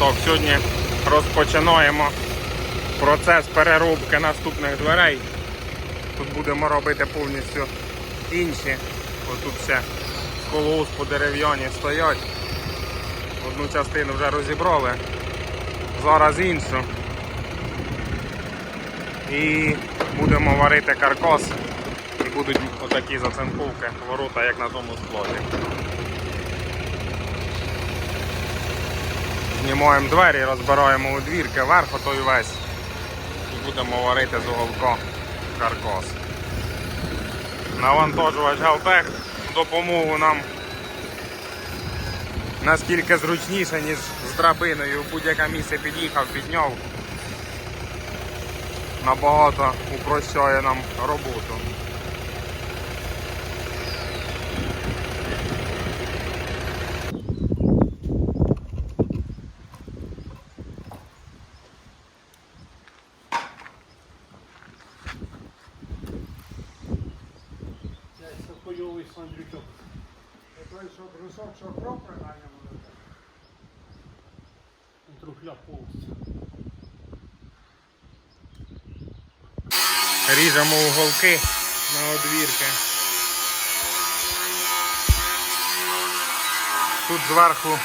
Так, сьогодні розпочинаємо процес переробки наступних дверей. Тут будемо робити повністю інші. Ось тут ще з колоспу дерев'яні стоять. Одну частину вже розібрали, зараз іншу. І будемо варити каркас. І будуть отакі зацинковки, ворота, як на тому складі. Знімаємо двері, розбираємо у двірки, верх отой весь. І будемо варити з уголка каркас. Навантажувач Галтех допомогу нам наскільки зручніше, ніж з драбиною. Будь-яке місце під'їхав, підняв. Набагато упрощує нам роботу. Я хуйовий сандрючок. Той, що брусок, що кров принаймні буде. Трухля повністю. Ріжемо уголки на одвірки. Тут зверху,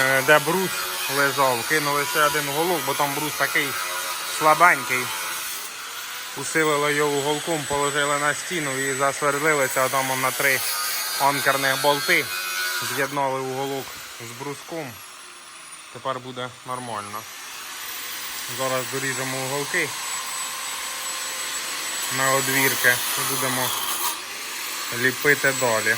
е, де брус лежав, кинули ще один уголок, бо там брус такий слабенький. Усилили його уголком, положили на стіну і засвердлилися там на три анкерних болти. З'єднали уголок з бруском. Тепер буде нормально. Зараз доріжемо уголки на одвірки і будемо ліпити далі.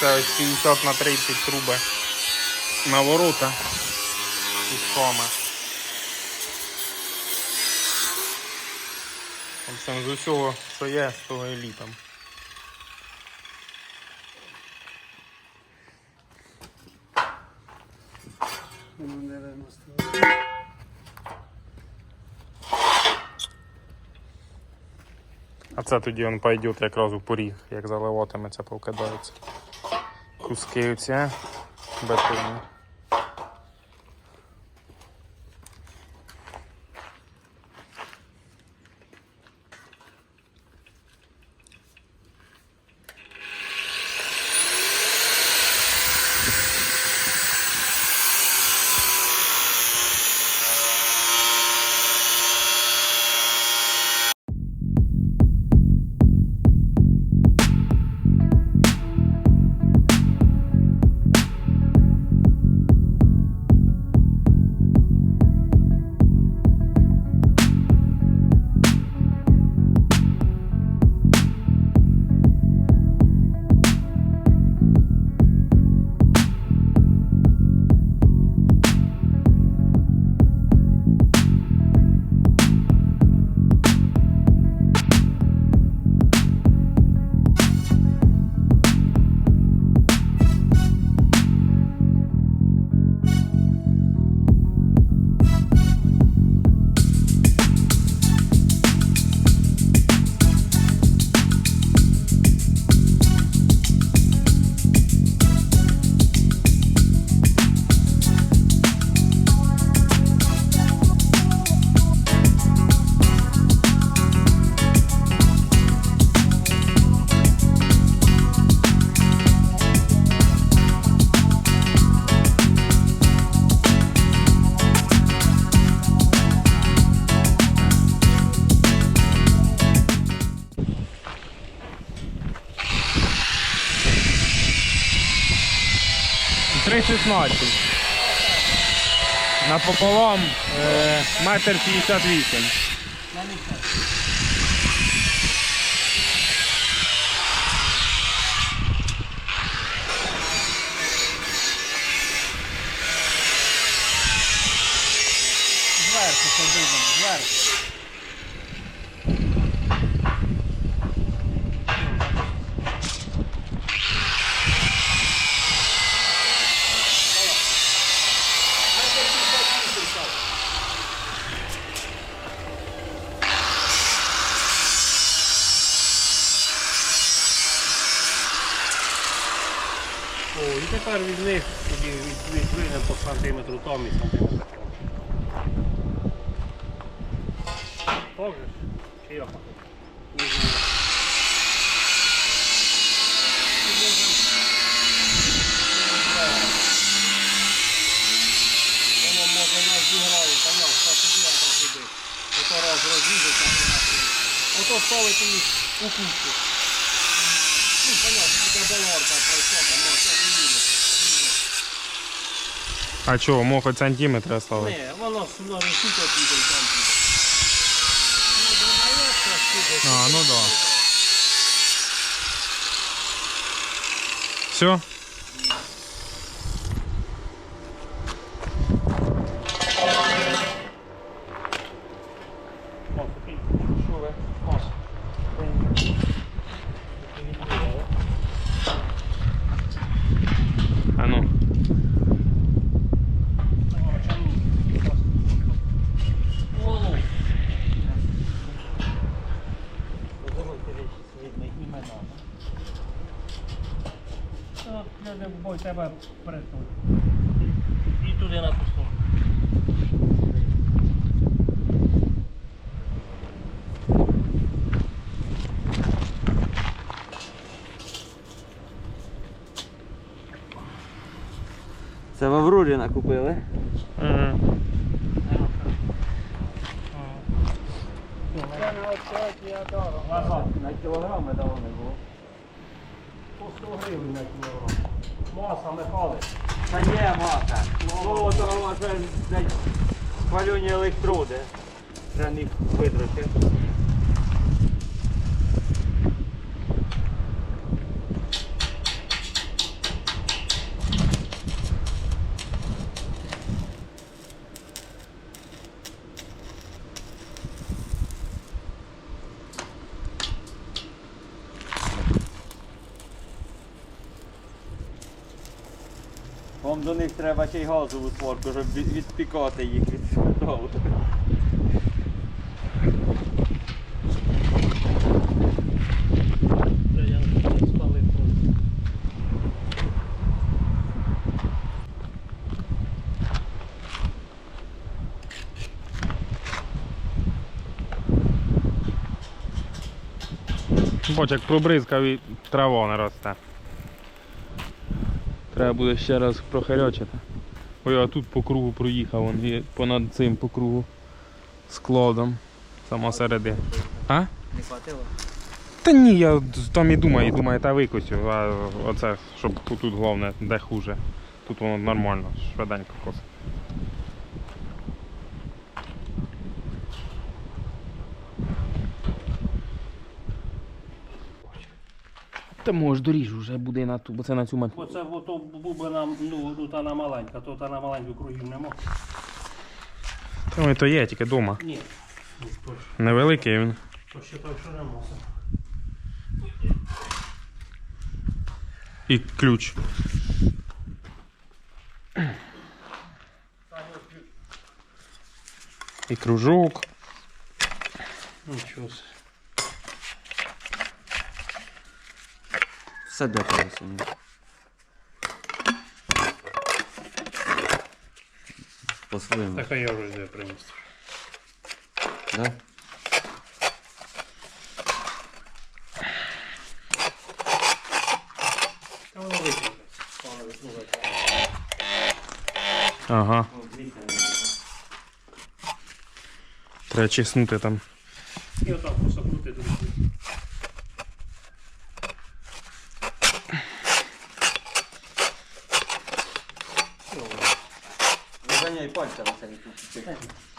Це ось 50 на 30 труби на ворота. В общем, з усього, що є, з того і ліпимо. А це тоді він пойде якраз у поріг, як заливатиметься, повкидається. Куски оці бетонні. 3,16. Напополам е, метр 58. І тепер від них тоді по сантиметру там і сантиметр там. Же? Чи як? Ото ставити їх у кучу. Ну, понятно, така баларка пройшла, там, ну, це не їде. А чого, мог хоч сантиметри оставити? Не, воно ж воно ж тут от піде і там піде. Ну, додається сюди. А, ну да. Все? О, такий. Що ви? Ось. А ну. Я тебе притуль. І туди на ту сторону. Це в Аврорі накупили. Назад. На кілограми давно не було. По 100 гривень на кілограм. Маса Михайлович. Та є маса. Слово того, це спалюні електроди. Треба не витрати. До них треба ще й газову створку, щоб відпікати їх від просто. Бач, як пробризкав і трава не росте. Треба буде ще раз прохарячити. Ой, а тут по кругу проїхав, він і понад цим по кругу складом. Сама середи. А? Не хватило? Та ні, я там і думаю, і думаю, та викосю, а оце, щоб тут головне, де хуже. Тут воно нормально, швиденько косить. Та може доріж вже буде на ту, бо це на цю мать. Бо це ото бубина, ну, ну та на маленька, то та на маленьку кругів нема. Та ой, то є, тільки вдома. Ні. Ну, то, ж- Невеликий він. то ще так, що нема. І ключ. І кружок. Нічого. собі. Все для того самі. По-своєму. Так а я вже де приніс. Да? Та воно вийде. Пане відмовляється. Ага. Треба чеснути там. І отак просто крути друзі. Gracias.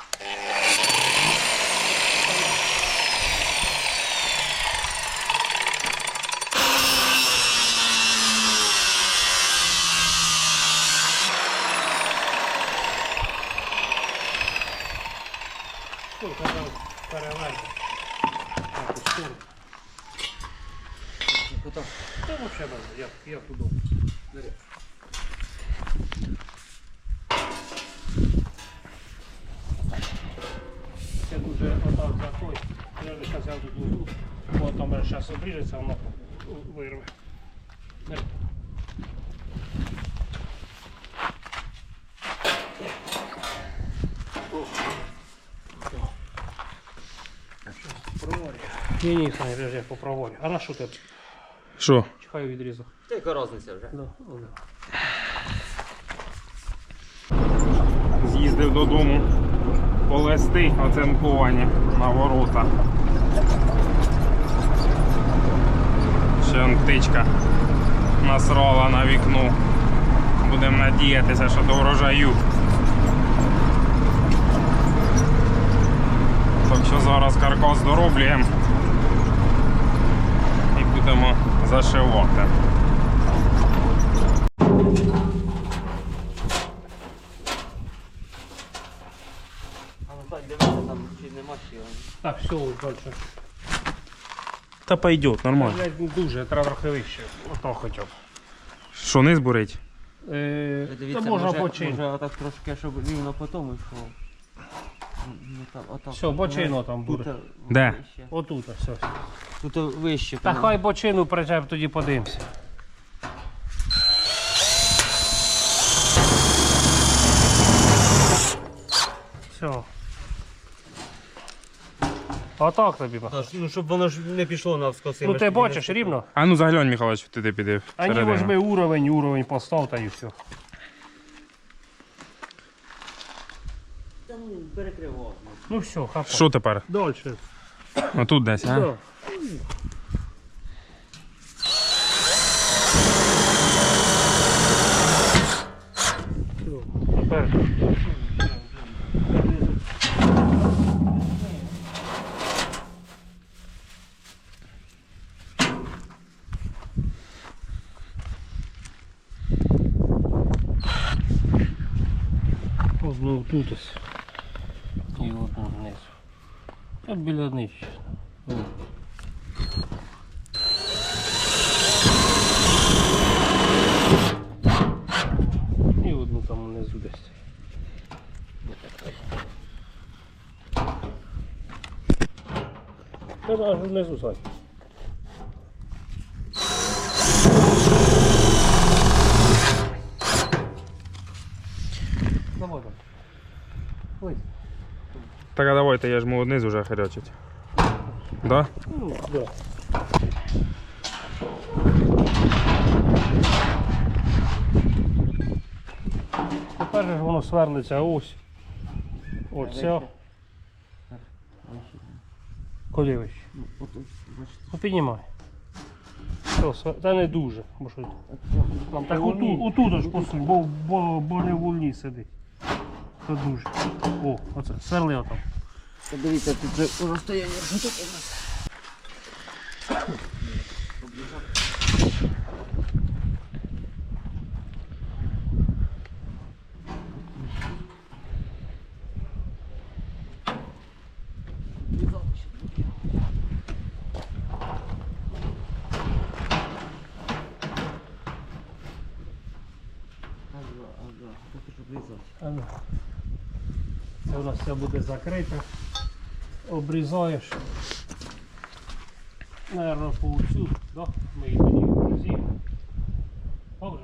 такой. же сейчас я тут уйду. Вот там сейчас обрежется, оно вырвет. Ні, ні, Саня, подожди, я попроварю. А на що ти? Що? Чихаю відрізав. Та яка розниця вже? Ну да. З'їздив додому полести оцинкування на ворота. Ще он птичка насрала на вікно. Будемо надіятися, що до врожаю. Так що зараз каркас дороблюємо і будемо зашивати. А ну так, дивися, там чи нема ще. Так, все, дальше. Та пойдет, нормально. Блядь, не дуже, треба трохи вище. Ото хоча б. Що не збурить? Е, Дивіться, та можна може, бочин. може отак трошки, щоб рівно по тому. Ну, так, отак. Все, бочину там Тут, буде. е, Де? вище. Отут, все. Тут е, вище. Та хай бочину причеп, тоді подивимося. Все. Отак тобі. ба. Та ж, Ну, щоб воно ж не пішло навскоси. Ну ти бачиш рівно? А ну заглянь, Михайлович, туди піди. А ні, всередину. возьми уровень, уровень постав та і все. Та ну, перекривав. Ну все, хапай. Що тепер? Дальше. Отут десь, а? Да. Тепер. Одну тут. І одну знизу. От біля нижче. О. І одну там внизу десь. Та аж внизу Сань. Давай там. Ой. Так, а давайте, я ж му одниз уже херячить. Да? Ну, да. Тепер же ж воно сверлиться ось. Оце. Куди вище? Ну. Ну піднімай. Все, та не дуже. Бо що... Там Так отут, отут ж посунь, бо, бо, бо не в вольні сидить. Це дуже. О, оце, сверли отам. Дивіться, тут же розстояння. Що тут у нас? Ага. Це у нас все буде закрите. Обрізаєш. Наверно, по оцю, да? ми її тоді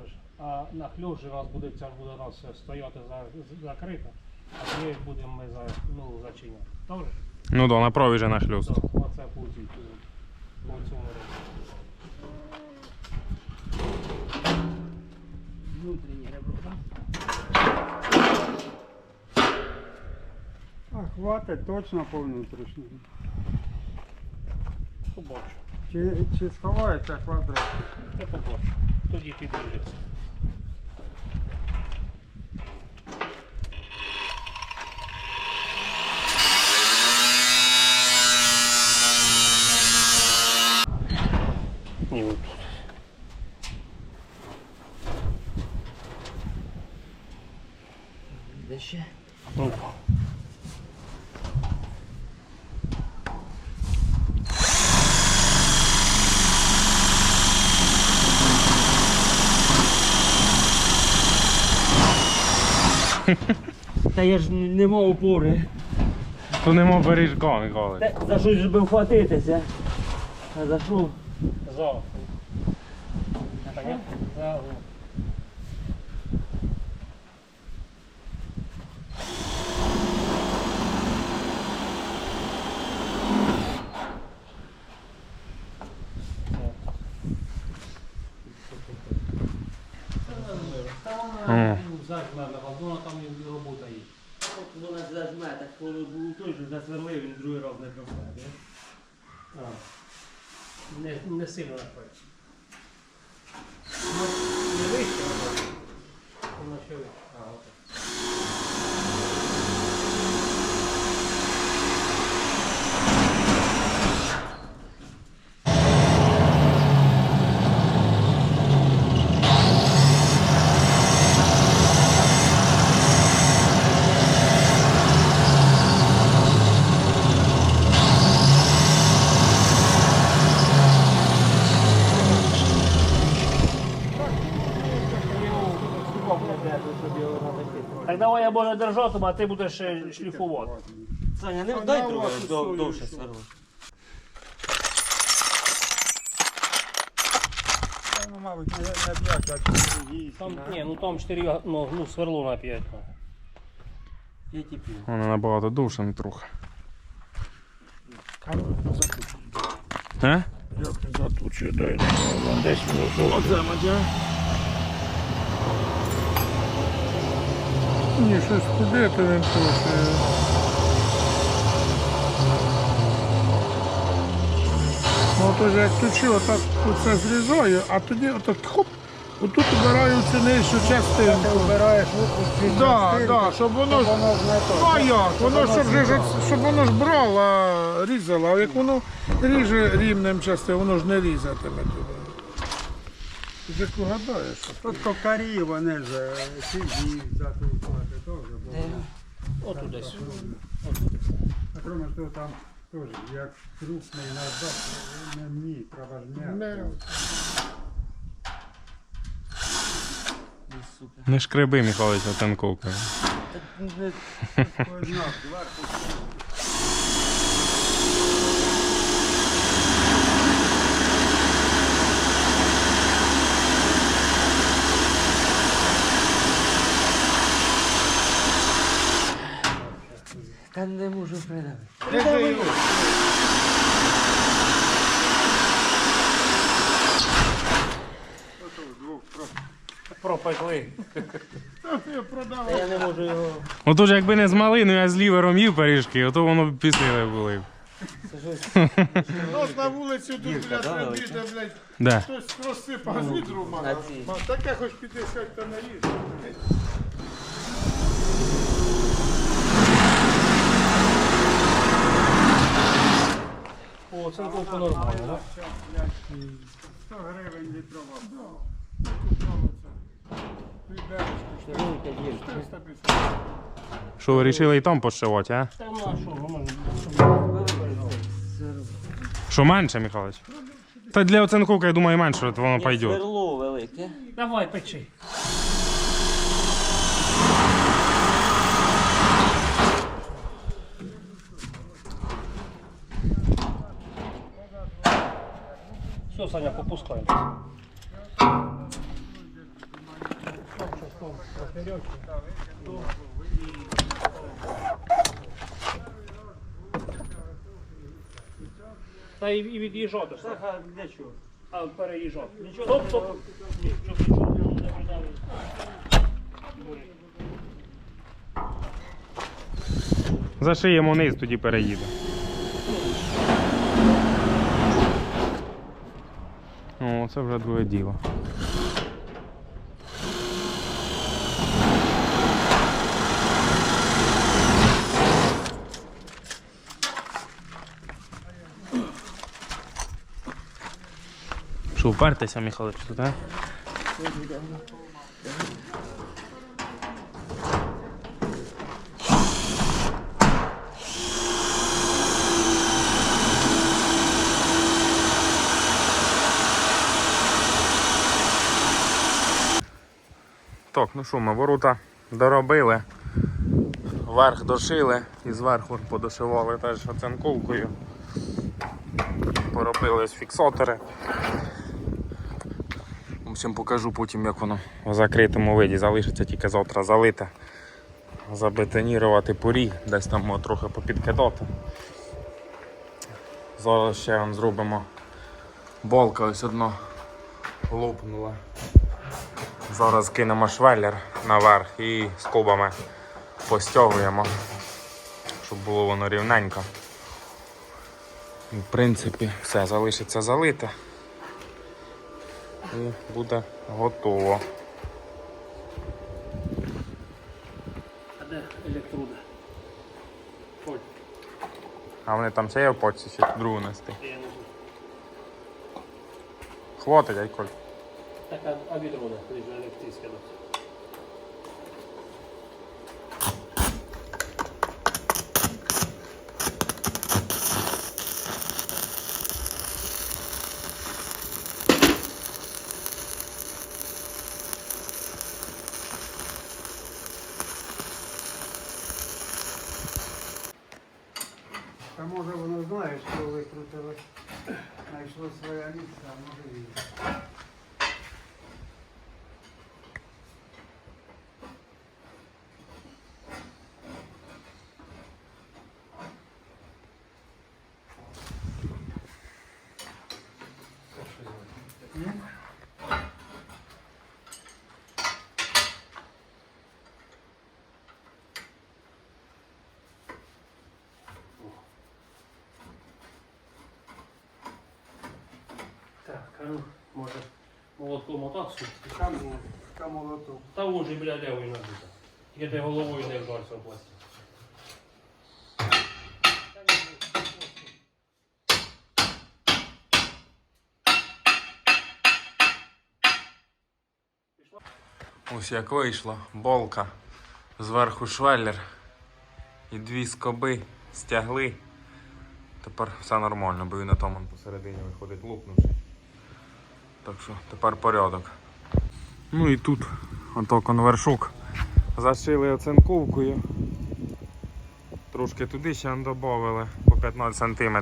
ж? А на хльожі у нас буде, ця буде у нас стояти за, закрита, а тоді будемо ми за, ну, зачиняти. Добре? Ну да, направи вже на шлюз. Так, оце по цій, по цьому року. Внутрішнє ребро, так? Хватить точно по внутрішньому. Побачу. Чи, чи сховається квадрат? Я побачу. Тоді підріжеться. Та я ж не мав опори. То нема бережка, Миколи. Та за щось ж би вхватитися. А за що? За. За. Mm. О. вона ну, вона там і робота є. От вона зажме, так коли був той, що засверлив, він другий раз не пропаде. А. Не, не сильно напевно. Ну, не вище, вона. Ще вище. А, от. Так давай я може держатиму, а ти будеш е, шліфувати. Саня, не дай трохи дов- довше сверло. Ну, мабуть, не, не п'ять, а чотири. Там, ні, ну там 4, ну, ну сверло на 5. Я тіпів. Воно набагато довше не трохи. А ну, Е? Затучую, дай. Десь оце мадя. Ні, щось куди то він трохи. Ну то ж як точи, отак оце зрізаю, а тоді отак хоп, отут обираю цю нижчу частинку. Ти обираєш да, да, щоб воно ж. Ну а як? Воно щоб же ж щоб воно ж брало, різало, а як воно ріже рівнем частиною, воно ж не різатиме туди. Ти ж як угадаєш. що От кокарі вони ж е, теж, бо Отут десь. а кроме того там теж як крупний назад, не ні, треба ж Не. м'яко. Не шкреби, Михайлович, оцинковкою. Одна, зверху. Та не можу придавити. Пропекли. Та я не можу його. Отож, якби не з малиною, а з лівером їв пиріжки, ото воно б пісили були. Ну, на вулиці тут, блядь, да, робити, блядь, Де? хтось розсипав з відру, мала. На цій. Таке хоч 50 та наїсть. О, це толку нормально, так? 100 гривень літрова. Що, вирішили і там пошивати, а? Та що, ну, Що менше, Михайлович? Та для оцинковки, я думаю, менше от воно пойде. Сверло велике. Давай, печи. Саня, попускаем. Та і, і від'їжджати. ж. Так, а для чого? А, переїжджати. Нічого. Стоп, стоп. Щоб нічого не наблюдали. Зашиємо вниз, тоді переїде. О, це вже друге діло. Що, впертися, Михайлович, тут, а? Так, ну що, ми ворота доробили, верх дошили і зверху подошивали теж оцинковкою. Поробили фіксатори. В общем, покажу потім, як воно в закритому виді залишиться тільки завтра залите. Забетонірувати поріг, десь там його трохи попідкидати. Зараз ще зробимо балка ось одна лопнула. Зараз кинемо швеллер наверх і скобами постягуємо, щоб було воно рівненько. В принципі, все залишиться залите і буде готово. А де електроди? Ой, А вони там ще є в поці, чи другу нести. я не знаю. Хватить, ай Коль. Так, а, а відро де? Ти ж електричне. Та може воно знаєш, що викрутили, знайшло своє місце, а може і ні. Так, а ну, може, суть. Там, ну, Та молоток. та вон же, бля, левою набита. Тільки ти головою не вдарся в пластик. Ось як вийшло. Болка. Зверху швеллер. І дві скоби стягли. Тепер все нормально, бо він на тому посередині виходить лопнувши. Так що тепер порядок. Ну і тут ото конвершок. Зашили оцинковкою. Трошки туди ще додали по 15 см.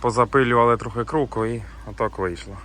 Позапилювали трохи круку і отак вийшло.